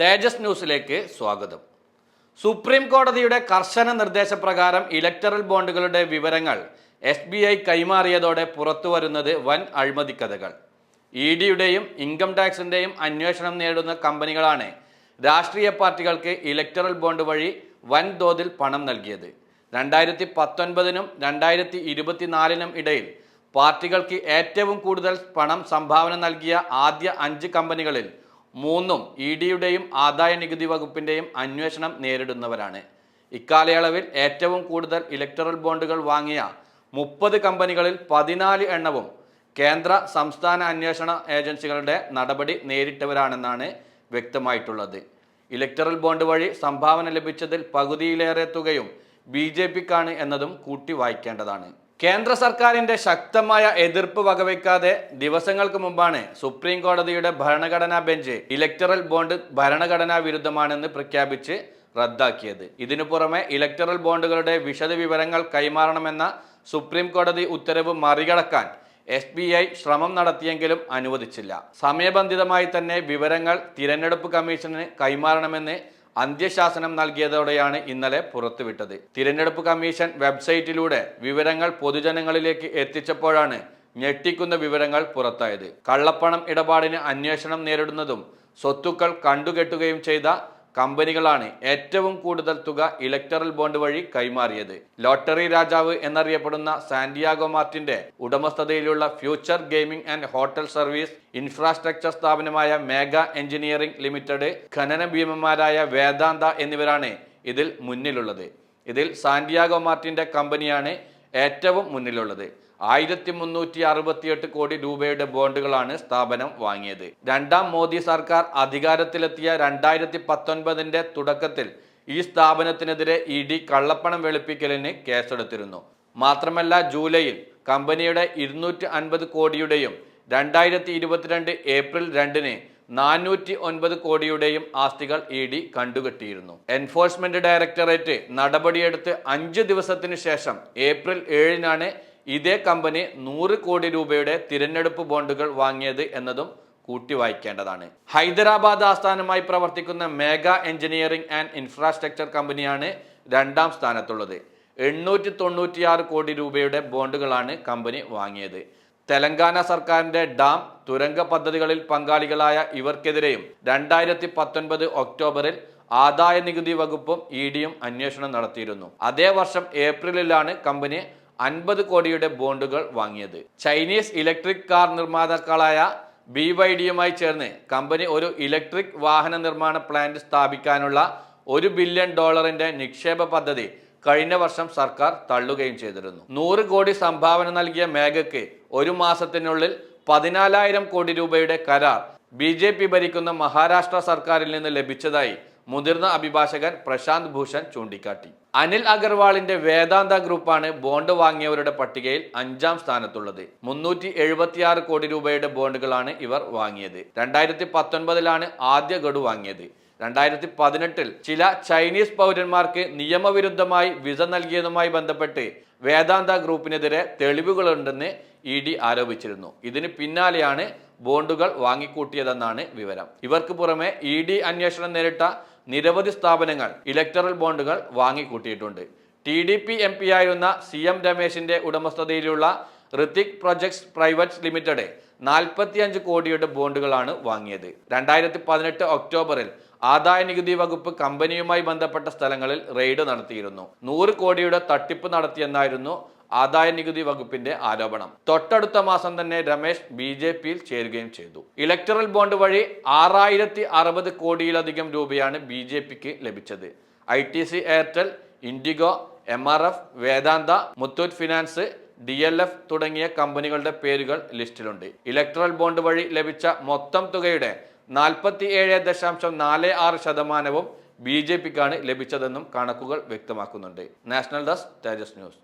തേജസ് ന്യൂസിലേക്ക് സ്വാഗതം. സുപ്രീം കോടതിയുടെ കർശന നിർദ്ദേശപ്രകാരം ഇലക്ടറൽ ബോണ്ടുകളുടെ വിവരങ്ങൾ എസ് ബി ഐ കൈമാറിയതോടെ പുറത്തു വരുന്നത് വൻ അഴിമതിക്കഥകൾ. ഇ ഡിയുടെയും ഇൻകം ടാക്സിന്റെയും അന്വേഷണം നേടുന്ന കമ്പനികളാണ് രാഷ്ട്രീയ പാർട്ടികൾക്ക് ഇലക്ടറൽ ബോണ്ട് വഴി വൻതോതിൽ പണം നൽകിയത്. രണ്ടായിരത്തി പത്തൊൻപതിനും രണ്ടായിരത്തി ഇരുപത്തിനാലിനും ഇടയിൽ പാർട്ടികൾക്ക് ഏറ്റവും കൂടുതൽ പണം സംഭാവന നൽകിയ ആദ്യ അഞ്ച് കമ്പനികളിൽ മൂന്നും ഇ ഡിയുടെയും ആദായ നികുതി വകുപ്പിന്റെയും അന്വേഷണം നേരിടുന്നവരാണ്. ഇക്കാലയളവിൽ ഏറ്റവും കൂടുതൽ ഇലക്ടറൽ ബോണ്ടുകൾ വാങ്ങിയ മുപ്പത് കമ്പനികളിൽ പതിനാല് എണ്ണവും കേന്ദ്ര സംസ്ഥാന അന്വേഷണ ഏജൻസികളുടെ നടപടി നേരിട്ടവരാണെന്നാണ് വ്യക്തമായിട്ടുള്ളത്. ഇലക്ടറൽ ബോണ്ട് വഴി സംഭാവന ലഭിച്ചതിൽ പകുതിയിലേറെ തുകയും ബി ജെ പിക്കാണ് എന്നതും കൂട്ടി വായിക്കേണ്ടതാണ് കേന്ദ്ര സർക്കാരിന്റെ ശക്തമായ എതിർപ്പ് വകവയ്ക്കാതെ ദിവസങ്ങൾക്ക് മുമ്പാണ് സുപ്രീം കോടതിയുടെ ഭരണഘടനാ ബെഞ്ച് ഇലക്ടറൽ ബോണ്ട് ഭരണഘടനാ വിരുദ്ധമാണെന്ന് പ്രഖ്യാപിച്ച് റദ്ദാക്കിയത്. ഇതിനു പുറമെ ഇലക്ടറൽ ബോണ്ടുകളുടെ വിശദ വിവരങ്ങൾ കൈമാറണമെന്ന സുപ്രീം കോടതി ഉത്തരവ് മറികടക്കാൻ എസ് ബി ഐ ശ്രമം നടത്തിയെങ്കിലും അനുവദിച്ചില്ല. സമയബന്ധിതമായി തന്നെ വിവരങ്ങൾ തിരഞ്ഞെടുപ്പ് കമ്മീഷന് കൈമാറണമെന്ന് അന്ത്യശാസനം നൽകിയതോടെയാണ് ഇന്നലെ പുറത്തുവിട്ടത്. തിരഞ്ഞെടുപ്പ് കമ്മീഷൻ വെബ്സൈറ്റിലൂടെ വിവരങ്ങൾ പൊതുജനങ്ങളിലേക്ക് എത്തിച്ചപ്പോഴാണ് ഞെട്ടിക്കുന്ന വിവരങ്ങൾ പുറത്തായത്. കള്ളപ്പണം ഇടപാടിന് അന്വേഷണം നേരിടുന്നതും സ്വത്തുക്കൾ കണ്ടുകെട്ടുകയും ചെയ്ത കമ്പനികളാണ് ഏറ്റവും കൂടുതൽ തുക ഇലക്ടറൽ ബോണ്ട് വഴി കൈമാറിയത്. ലോട്ടറി രാജാവ് എന്നറിയപ്പെടുന്ന സാന്റിയാഗോ മാർട്ടിന്റെ ഉടമസ്ഥതയിലുള്ള future gaming and hotel service infrastructure സ്ഥാപനമായ മേഗ എഞ്ചിനീയറിംഗ് ലിമിറ്റഡ് ഖനന ഭീമന്മാരായ വേദാന്ത എന്നിവരാണ് ഇതിൽ മുന്നിലുള്ളത്. ഇതിൽ സാന്റിയാഗോ മാർട്ടിന്റെ കമ്പനിയാണ് ഏറ്റവും മുന്നിലുള്ളത്. ആയിരത്തി മുന്നൂറ്റി അറുപത്തിയെട്ട് കോടി രൂപയുടെ ബോണ്ടുകളാണ് സ്ഥാപനം വാങ്ങിയത്. രണ്ടാം മോദി സർക്കാർ അധികാരത്തിലെത്തിയ രണ്ടായിരത്തി പത്തൊൻപതിന്റെ തുടക്കത്തിൽ ഈ സ്ഥാപനത്തിനെതിരെ ഇ ഡി കള്ളപ്പണം വെളുപ്പിക്കലിന് കേസെടുത്തിരുന്നു. മാത്രമല്ല ജൂലൈയിൽ കമ്പനിയുടെ ഇരുന്നൂറ്റി അൻപത് കോടിയുടെയും രണ്ടായിരത്തി ഇരുപത്തിരണ്ട് ഏപ്രിൽ രണ്ടിന് നാനൂറ്റി ഒൻപത് കോടിയുടെയും ആസ്തികൾ ഇ ഡി കണ്ടുകെട്ടിയിരുന്നു. എൻഫോഴ്സ്മെന്റ് ഡയറക്ടറേറ്റ് നടപടിയെടുത്ത് അഞ്ച് ദിവസത്തിന് ശേഷം ഏപ്രിൽ ഏഴിനാണ് ഇതേ കമ്പനി നൂറ് കോടി രൂപയുടെ തിരഞ്ഞെടുപ്പ് ബോണ്ടുകൾ വാങ്ങിയത് എന്നതും കൂട്ടി വായിക്കേണ്ടതാണ് ഹൈദരാബാദ് ആസ്ഥാനമായി പ്രവർത്തിക്കുന്ന മേഗ എഞ്ചിനീയറിംഗ് ആൻഡ് ഇൻഫ്രാസ്ട്രക്ചർ കമ്പനിയാണ് രണ്ടാം സ്ഥാനത്തുള്ളത്. എണ്ണൂറ്റി തൊണ്ണൂറ്റിയാറ് കോടി രൂപയുടെ ബോണ്ടുകളാണ് കമ്പനി വാങ്ങിയത്. തെലങ്കാന സർക്കാരിന്റെ ഡാം തുരങ്ക പദ്ധതികളിൽ പങ്കാളികളായ ഇവർക്കെതിരെയും രണ്ടായിരത്തി പത്തൊൻപത് ഒക്ടോബറിൽ ആദായ നികുതി വകുപ്പും ഇ ഡിയും അന്വേഷണം നടത്തിയിരുന്നു. അതേ വർഷം ഏപ്രിലിലാണ് കമ്പനി അൻപത് കോടിയുടെ ബോണ്ടുകൾ വാങ്ങിയത്. ചൈനീസ് ഇലക്ട്രിക് കാർ നിർമ്മാതാക്കളായ ബി വൈ ഡിയുമായി ചേർന്ന് കമ്പനി ഒരു ഇലക്ട്രിക് വാഹന നിർമ്മാണ പ്ലാന്റ് സ്ഥാപിക്കാനുള്ള ഒരു ബില്യൺ ഡോളറിന്റെ നിക്ഷേപ പദ്ധതി കഴിഞ്ഞ വർഷം സർക്കാർ തള്ളുകയും ചെയ്തിരുന്നു. നൂറ് കോടി സംഭാവന നൽകിയ മേഘയ്ക്ക് ഒരു മാസത്തിനുള്ളിൽ പതിനാലായിരം കോടി രൂപയുടെ കരാർ ബി ജെ പി ഭരിക്കുന്ന മഹാരാഷ്ട്ര സർക്കാരിൽ നിന്ന് ലഭിച്ചതായി മുതിർന്ന അഭിഭാഷകൻ പ്രശാന്ത് ഭൂഷൺ ചൂണ്ടിക്കാട്ടി. അനിൽ അഗർവാളിന്റെ വേദാന്ത ഗ്രൂപ്പാണ് ബോണ്ട് വാങ്ങിയവരുടെ പട്ടികയിൽ അഞ്ചാം സ്ഥാനത്തുള്ളത്. മുന്നൂറ്റി എഴുപത്തിയാറ് കോടി രൂപയുടെ ബോണ്ടുകളാണ് ഇവർ വാങ്ങിയത്. രണ്ടായിരത്തി പത്തൊൻപതിലാണ് ആദ്യ ഗഡു വാങ്ങിയത്. രണ്ടായിരത്തി പതിനെട്ടിൽ ചില ചൈനീസ് പൗരന്മാർക്ക് നിയമവിരുദ്ധമായി വിസ നൽകിയതുമായി ബന്ധപ്പെട്ട് വേദാന്ത ഗ്രൂപ്പിനെതിരെ തെളിവുകളുണ്ടെന്ന് ഇ ഡി ആരോപിച്ചിരുന്നു. ഇതിന് പിന്നാലെയാണ് ബോണ്ടുകൾ വാങ്ങിക്കൂട്ടിയതെന്നാണ് വിവരം. ഇവർക്ക് പുറമെ ഇ ഡി അന്വേഷണം നേരിട്ട നിരവധി സ്ഥാപനങ്ങൾ ഇലക്ടറൽ ബോണ്ടുകൾ വാങ്ങിക്കൂട്ടിയിട്ടുണ്ട്. T D P M P ആയിരുന്ന സി എം രമേശിന്റെ ഉടമസ്ഥതയിലുള്ള ഋത്തിക് പ്രൊജക്ട്സ് പ്രൈവറ്റ് ലിമിറ്റഡ് നാൽപ്പത്തിയഞ്ച് കോടിയുടെ ബോണ്ടുകളാണ് വാങ്ങിയത്. രണ്ടായിരത്തി പതിനെട്ട് ഒക്ടോബറിൽ ആദായ നികുതി വകുപ്പ് കമ്പനിയുമായി ബന്ധപ്പെട്ട സ്ഥലങ്ങളിൽ റെയ്ഡ് നടത്തിയിരുന്നു. നൂറ് കോടിയുടെ തട്ടിപ്പ് നടത്തിയെന്നായിരുന്നു ആദായ നികുതി വകുപ്പിന്റെ ആരോപണം. തൊട്ടടുത്ത മാസം തന്നെ രമേശ് ബി ജെ പിയിൽ ചേരുകയും ചെയ്തു. ഇലക്ടറൽ ബോണ്ട് വഴി ആറായിരത്തി അറുപത് കോടിയിലധികം രൂപയാണ് ബി ജെ പിക്ക് ലഭിച്ചത്. I T C Airtel IndiGo M R F Vedanta Muthoot finance D L F തുടങ്ങിയ കമ്പനികളുടെ പേരുകൾ ലിസ്റ്റിലുണ്ട്. ഇലക്ട്രൽ ബോണ്ട് വഴി ലഭിച്ച മൊത്തം തുകയുടെ നാൽപ്പത്തി ഏഴ് ദശാംശം നാല് ആറ് ശതമാനവും ബി ജെ പിക്കാണ് ലഭിച്ചതെന്നും കണക്കുകൾ വ്യക്തമാക്കുന്നുണ്ട്. National desk Thejas news.